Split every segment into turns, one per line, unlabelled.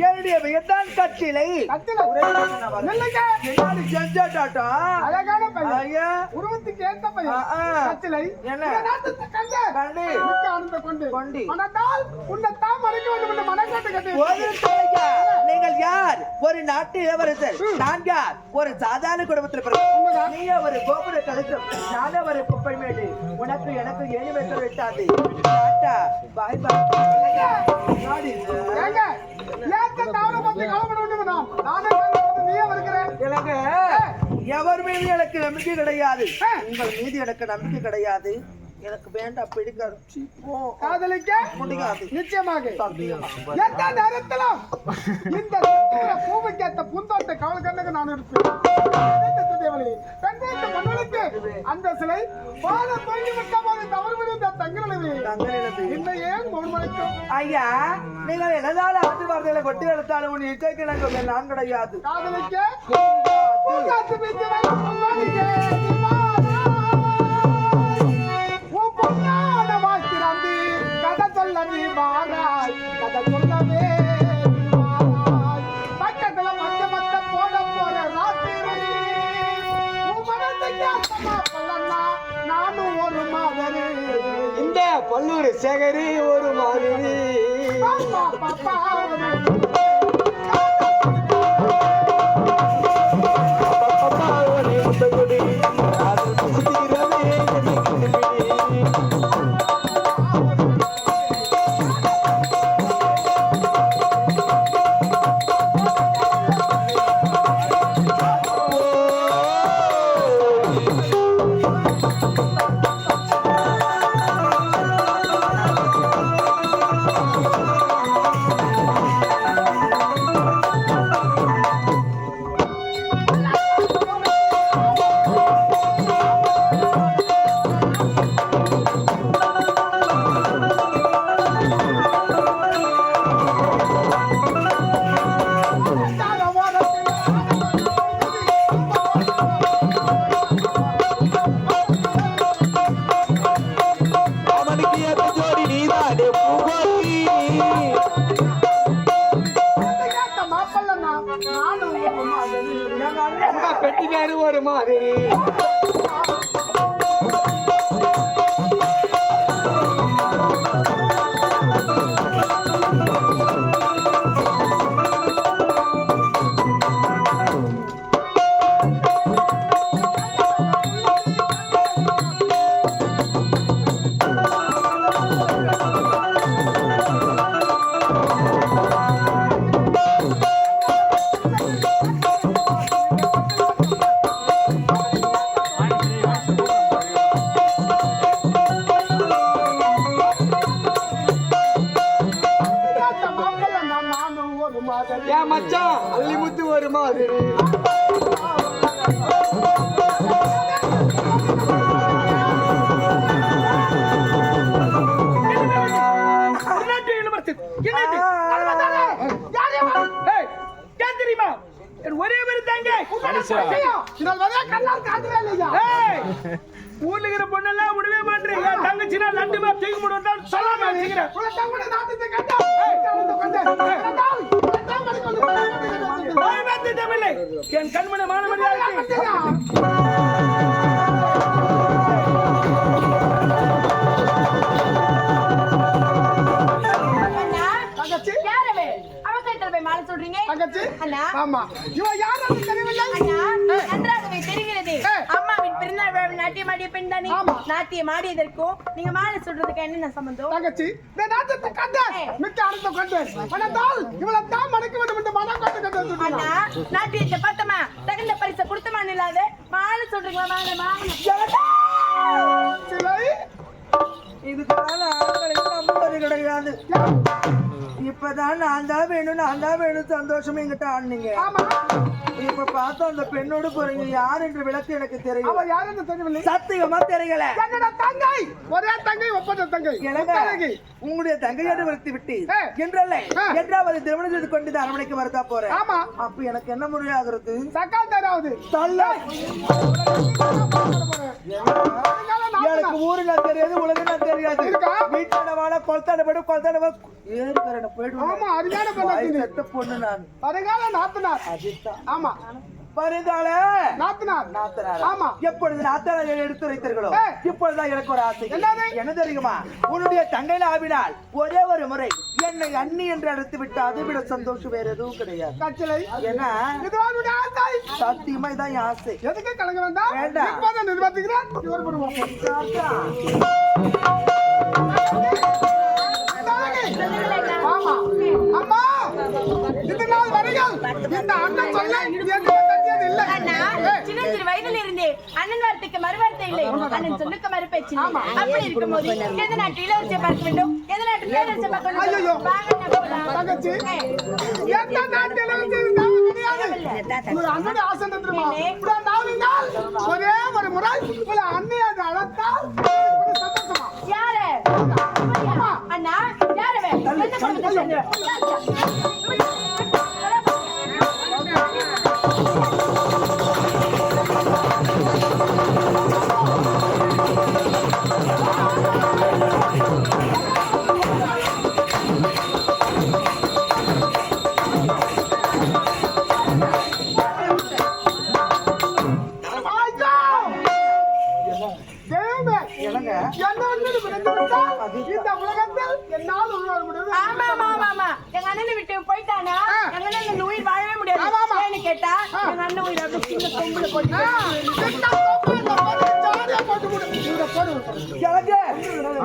என்னுடைய பெயர்தான் கட்டிலை.
நில்லுங்க
என்னாடி செஞ்சாட்டாட்டா
அழகான பையன். உருவத்துக்கு ஏத்த பையன்.
ஆ, ஆ.
கத்திலை
என்ன?
இந்த நாட்டுக்கு கண்டு
கண்டு.
மிக்க ஆனந்த கொண்டு.
கொண்டு.
மனதால் உன்னை தான் மறைக்க வேண்டும் என்று மனக்காட்டு கட்டி.
ஒரு தலையா, நீங்கள் யார்? ஒரு நாட்டு இளவரசர். நான் யார்? ஒரு சாதாரண குடும்பத்தில் பிறந்தவன். நீ ஒரு கோபுர கழுத்தம் நான் ஒரு குப்பை மேடு. உனக்கு எனக்கு ஏழு வைத்து விட்டாது பாய் பாய்.
நான் நானே நீயே
எனக்கு எவர் மீது எனக்கு நம்பிக்கை கிடையாது? உங்கள் மீது எனக்கு நம்பிக்கை கிடையாது. எனக்கு வேண்டாம் பிடிக்காது.
காதலிக்க
முடியாது.
நிச்சயமாக. எந்த நேரத்திலும் இந்த பூமிக்கு ஏத்த பூந்தோட்ட கவலை கண்ணுக்கு நான் இருப்பேன். அந்த சிலை பால தொங்கி விட்ட போது தவறு விழுந்த
தங்களிடமே.
இன்னும் ஏன் முன்மணிக்கும்
ஐயா நீங்கள் என்னதால ஆட்டு வார்த்தைகளை கொட்டி எடுத்தாலும் உன் இசைக்கு நாங்கள் நான் கிடையாது
காதலிக்க பூங்காற்று வீச்சு
பல்லூர் சேகரி ஒரு மாதிரி.
என் கண்மணி மாணவன்
சொல்றீங்க? அண்ணா,
ஆமா இவன் யார் அது தெரியவில்லை
அண்ணா, நன்றாகவே தெரிகிறது. நாட்டியம் ஆடிய பெண் தானே? நாட்டியம் ஆடியதற்கும் நீங்க மாலை சொல்றதுக்கு என்னென்ன சம்பந்தம்?
தங்கச்சி இந்த நாட்டத்தை கண்டேன் மிக்க அர்த்தம் கொண்டேன் மனதால் இவளை தான் மடக்க வேண்டும் என்று மனம் கொண்டு கண்டு
அண்ணா, நாட்டியத்தை பார்த்தமா? தகுந்த பரிசை கொடுத்தமான்னு இல்லாத மாலை சொல்றீங்களா மாலை மாலை
சிலை!
ஆண்களுக்கு நம்புவது கிடையாது இப்பதான் நான் தான் வேணும் நான் தான் வேணும். சந்தோஷம் என்கிட்ட ஆடுனீங்க.
ஆமா.
இப்ப பார்த்தா அந்த பெண்ணோடு போறீங்க. யார் என்று விளக்கு எனக்கு தெரியும்.
அவ யார் என்று தெரியவில்லை.
சத்தியமா தெரியல.
என்னோட தங்கை! ஒரே தங்கை ஒப்பந்த தங்கை.
எனக்கு உங்களுடைய தங்கையோடு வளர்த்து விட்டு. என்றல்ல. என்றாவது திருமணம் செய்து கொண்டு அரண்மனைக்கு வரதா போறேன்.
ஆமா.
அப்ப எனக்கு என்ன முறையாகிறது?
சக்கால் தராவது
தள்ள. எனக்கு ஊருல தெரியாது உலகம் தெரியாது? வீட்டோட வாழ விட குழந்தை ஏறு
ஆமா அருமையான
செத்த பொண்ணு நான்.
வருங்கால நாத்தனார்.
அதுதான்
ஆமா.
வருங்கால.
நாத்தனார்.
நாத்தனாரா?
ஆமா.
எப்பொழுது நாத்தனாரை எடுத்து வைத்தீர்களோ. இப்பொழுதுதான் எனக்கு ஒரு ஆசை? என்ன தெரியுமா? உன்னுடைய தங்கை ஆவினால் ஒரே ஒரு முறை என்னை அண்ணி என்று அழைத்து விட்டு அதை விட சந்தோஷம் வேற எதுவும் கிடையாது.
கச்சலை
ஏன்னா சத்தியமா இதான் என் ஆசை.
எதுக்கு கலங்க வேண்டாம்
வேண்டாம்.
இப்போதான்
சின்ன சிறு வயதில் இருந்தே அண்ணன் வார்த்தைக்கு மறுவார்த்தை இல்லை. அண்ணன் சொல்லுக்கு மறுபேச்சு. அப்படி இருக்கும்போது எந்த நாட்டு இளவரசியை பார்க்க வேண்டும்? எந்த நாட்டு பார்க்க. வேண்டும்.
தங்கச்சி. இருந்தாலும் ஒரு தெரியுமா? நாலு நாள் ஒரே ஒரு முறை உங்களை அழைத்தால் சந்தோஷமா?
யாரு? அண்ணா யாரு?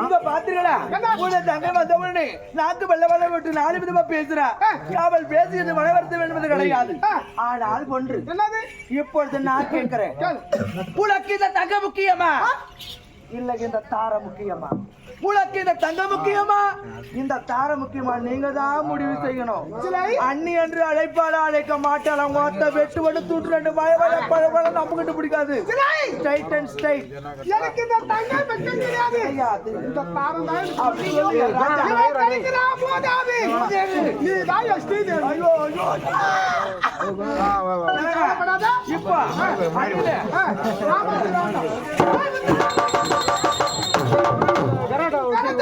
இங்க பாத்துருக்கா? உன்னை தங்கை வந்த உடனே நாக்கு வெள்ள வெள்ள விட்டு நாலு விதமா பேசுறா. அவள் பேசியது மனவருத்தம் என்பது கிடையாது. ஆனால் ஒன்று
என்னது?
இப்பொழுது நான் கேட்கிறேன். உனக்கு இந்த தங்க முக்கியமா? இல்ல இந்த தார முக்கியமா? உனக்கு இந்த தங்க முக்கியமா? இந்த தார முக்கியமா? நீங்க தான் முடிவு செய்யணும்? அண்ணி என்று அழைப்பாளா அழைக்க மாட்டாளா. மொத்த வெட்டு வெட்டு தூட்டு ரெண்டு மழை மழை பழ பழ நமக்கிட்டு பிடிக்காது! ஸ்ட்ரைட் அண்ட் ஸ்ட்ரைட்
எனக்கு இந்த தங்க வெட்கம் கிடையாது.
கிடையாது.
இந்த தாரம் தான்
அப்படி சொல்லி ராஜா.
போதாது. நீ தான் ஸ்ரீதேவி.
ஐயோ ஐயோ. இப்ப. அடியில.
ஆ,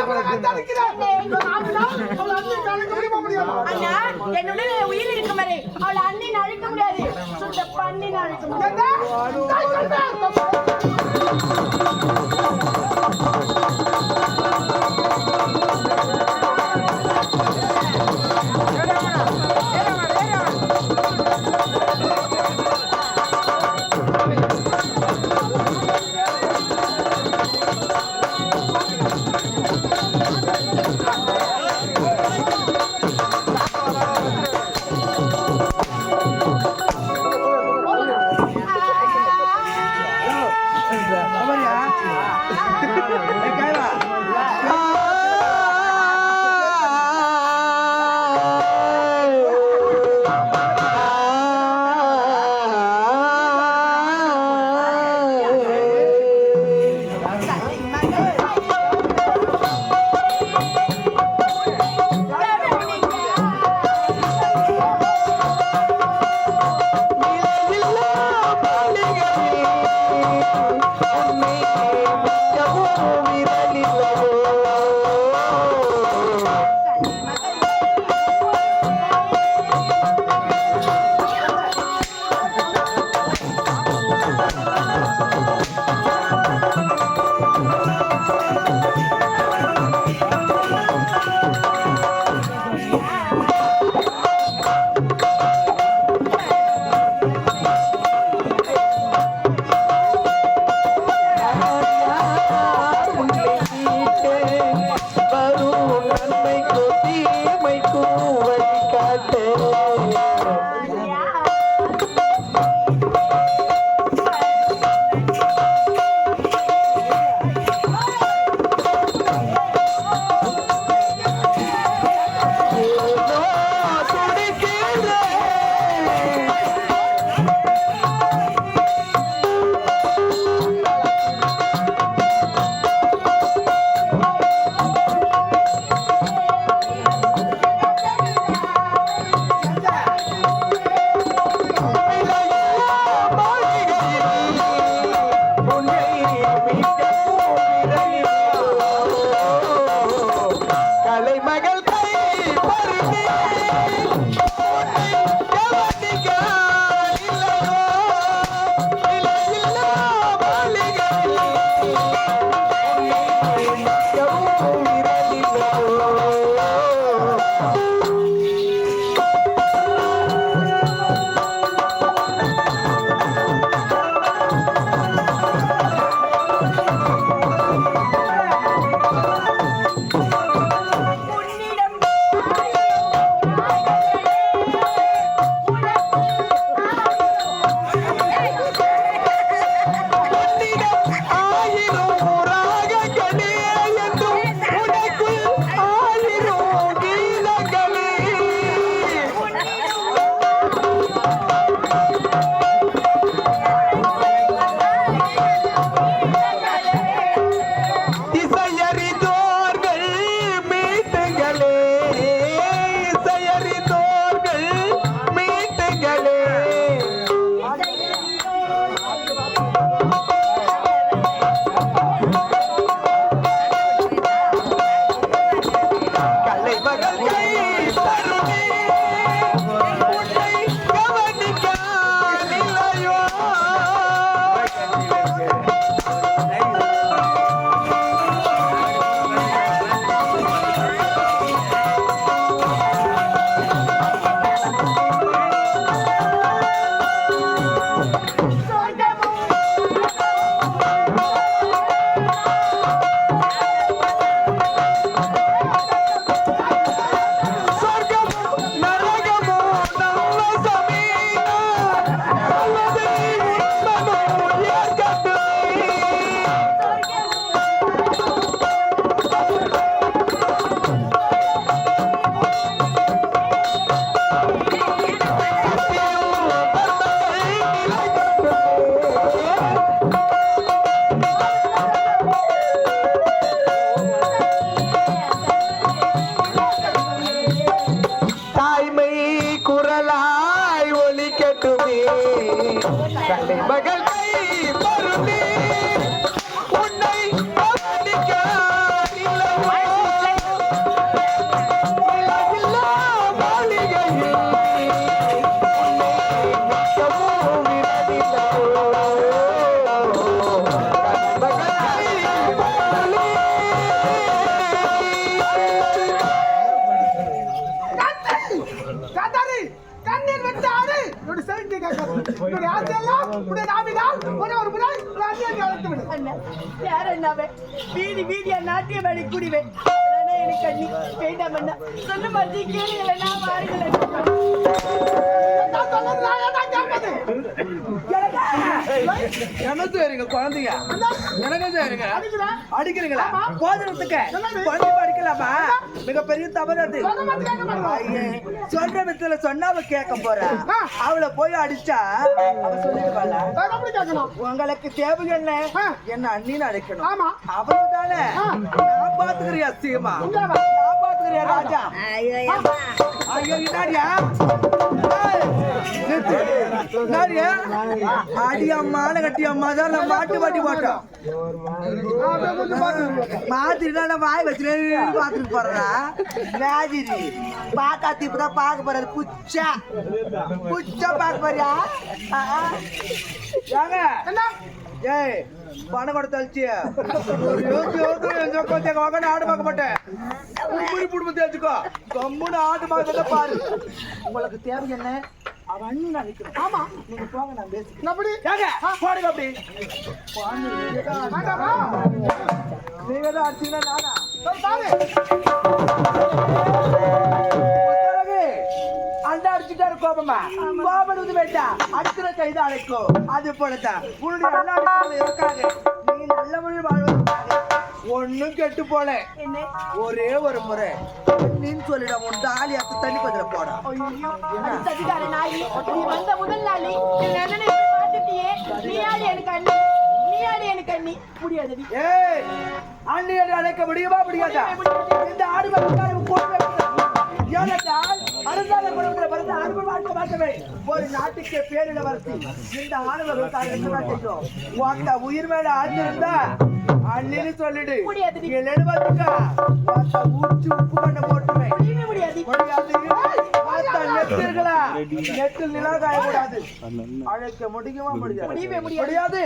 அவளை?
அண்ணா என்னுடன் உயிர் இருக்கும் வரை அவளை அண்ணன் அழைக்க முடியாது. சுத்த பண்ணின்னு அழைக்க முடியாது.
Oh, ஒரே ஒரு முறை அந்நியத்தை வளர்த்து விடு
யார் அண்ணாவே? வீதி வீதியா நாட்டியம் ஆடி குடிவேன். எனக்கு அண்ணி, வேண்டாம் அண்ணா. சொன்ன மாதிரி கேளுங்கள் வாருங்கள்.
நான் சொன்னது நான் கேட்பது
எனக்கு சரிங்க குழந்தைங்க? எனக்கு அடிக்கிறீங்களா? போதுறதுக்கு குழந்தை அடிக்கலாமா மிகப்பெரிய தவறு அது. ஐயே, சொல்ற விதத்துல சொன்னா அவ கேட்க போறா. அவளை போய் அடிச்சா அவ உங்களுக்கு தேவை என்ன. என்ன அண்ணின்னு அழைக்கணும்.
ஆமா.
அவ்வளவுதானே. நான் பாத்துக்கிறியா சீமா?
இந்தாவா.
நான் பாத்துக்கிறியா ராஜா? ஐயோ ஏய், நிறுத்து. அடி அம்மான கட்டி அம்மா தான் நான் பாட்டு பாட்டி போட்டோம்.
அப்படியே கொஞ்சம்
வாய் வச்சுட்டு பாத்துட்டு போறா மாதிரி பாக்காத்தி இப்பதான் பாக்க போறாரு. புச்சா. புச்சா பாக்க போறியா? ஏய் பணம் கூட தழிச்சு ஒரு யோசி யோசி எங்க கொஞ்சம் வாங்க ஆடு பார்க்க மாட்டேன். உப்புரி புடும்பு தேய்ச்சிக்கோ. கம்முன்னு ஆடு பார்க்க பாரு. உங்களுக்கு தேவை என்ன? அவன் அண்ணன் நினைக்கணும்
ஆமா.
நீங்க போங்க நான் பேசி
எப்படி
ஏங்க போடுங்க அப்படி நீங்க தான் அடிச்சீங்கன்னா நானா?
சரி, பாரு.
முத்தழகு, அந்த அடிச்சுட்டாரு கோபமா? கோபடுவது வேண்டாம் அடிக்கிற கைது அழைக்கும் அது போலதான் உன்னுடைய நீ நல்ல மொழி ஒண்ணும் கெட்டு போல.
என்ன?
ஒரே ஒரு முறை. நீன்னு சொல்லிட உன் தாலி அத்து தண்ணி பதில போட
வந்த முதல் நாளே பார்த்துட்டியே. நீ ஆடி எனக்கு அண்ணி? நீ ஆடி எனக்கு அண்ணி? முடியாதடி.
ஏய் அண்ணி அழைக்க முடியுமா? முடியாதா? இந்த ஆடு ஏனென்றால் அடுத்தால குடும்பத்தில் பிறந்த அன்பு வாழ்க்கை மட்டுமே ஒரு நாட்டுக்கு பேரிட வரத்தி இந்த ஆணவர்கள் தான் செய்யும்? உன்ட உயிர் மேல ஆழ்ந்திருந்தா அண்ணின்னு சொல்லிடு. எழுடு பார்த்துக்கா. உன்ட அழைக்க முடியுமா? முடியாது.
முடியாது.
முடியாது.